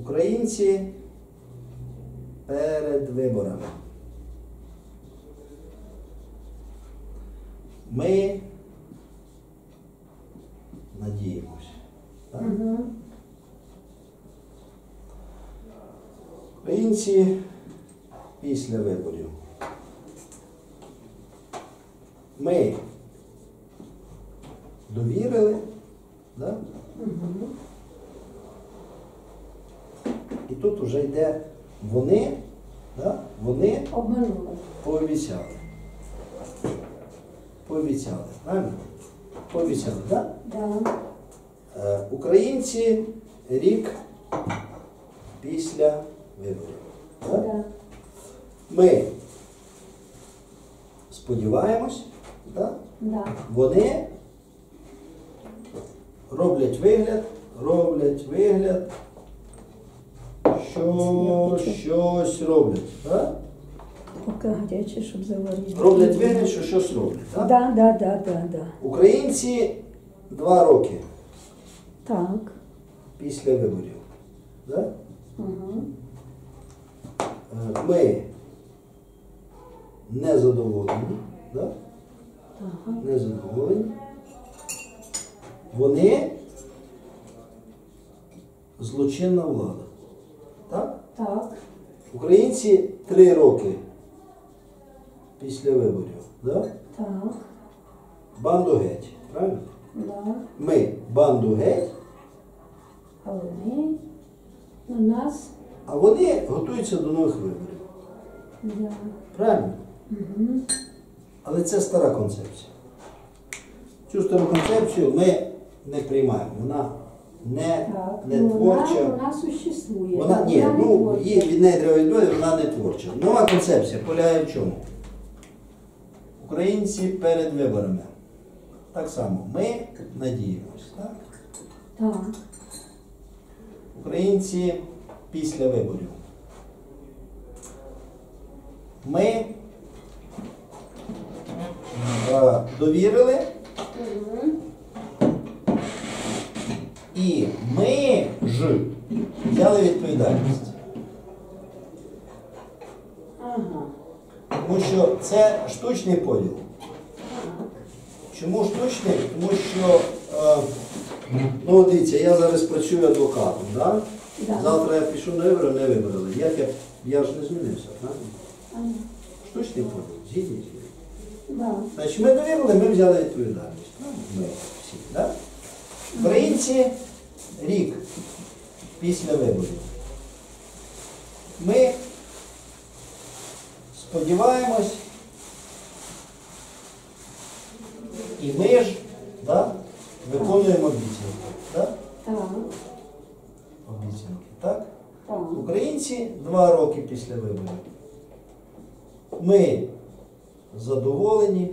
Українці перед виборами. Ми надіємося. Так? Угу. Українці після виборів. Ми довірили, да? Угу. І тут вже йде вони, да? вони Обманули. пообіцяли. Пообіцяли, правильно? Пообіцяли, так? Да. Е, Українці рік після виборів. Да? Да. Ми сподіваємось, да? Да. вони роблять вигляд, роблять вигляд, що щось роблять. Да? Поки гаряче, щоб заварити. Роблять вигляд, що щось роблять. Да? Да, да, да, да, да. Українці два роки Так. після виборів. Да? Угу. Е, Ми незадоволені. Да? Так. Незадоволені. Вони злочинна влада. Так? Так. Українці три роки після виборів. Да? Так. Банду геть. Правильно? Да. Ми банду геть, А вони у нас. а вони готуються до нових виборів. Да. Правильно? Угу. Але це стара концепція. Цю стару концепцію ми не приймаємо. Вона не, Так. не ну, творча. Вона, вона существує. Вона, ні, не ну, творча. її від неї треба відбити, вона не творча. Нова концепція полягає в чому? Українці перед виборами. Так само, ми надіємось. Так? Так. Українці після виборів. Ми е, довірили Угу. і ми ж взяли відповідальність. Тому що це штучний поділ. Чому штучний? Тому що, е, ну дивіться, я зараз працюю адвокатом, да? Да. завтра я пішов на вибори, не вибрали. Як я, я ж не змінився, правильно? Ага. Штучний поділ, згідні згідні. Да. Значить, ми довірили, ми взяли відповідальність. правильно? Ми всі, да? Українці рік після виборів. Ми сподіваємось, і ми ж да, виконуємо обіцянки. Да? Так. Обіцянки, так? Так. Українці два роки після виборів. Ми задоволені,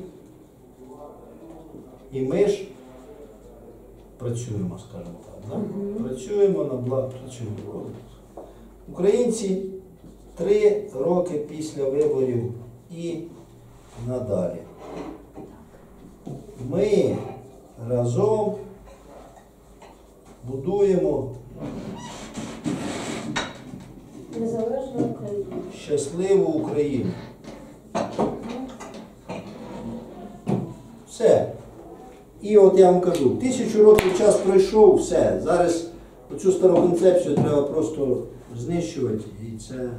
і ми ж працюємо, скажімо так. Да? Мгм. Працюємо на благо, працюємо. Українці три роки після виборів і надалі. Ми разом будуємо Незалежна Україна. щасливу Україну. Все. І от я вам кажу, тисячу років час пройшов, все. Зараз оцю стару концепцію треба просто знищувати. І це.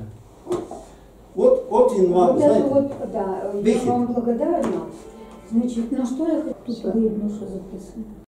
От, от він вам, Вот знаєте, вот, да, Вихід. я вам благодарна. Значит, на что я хочу... Тут видно, что записано.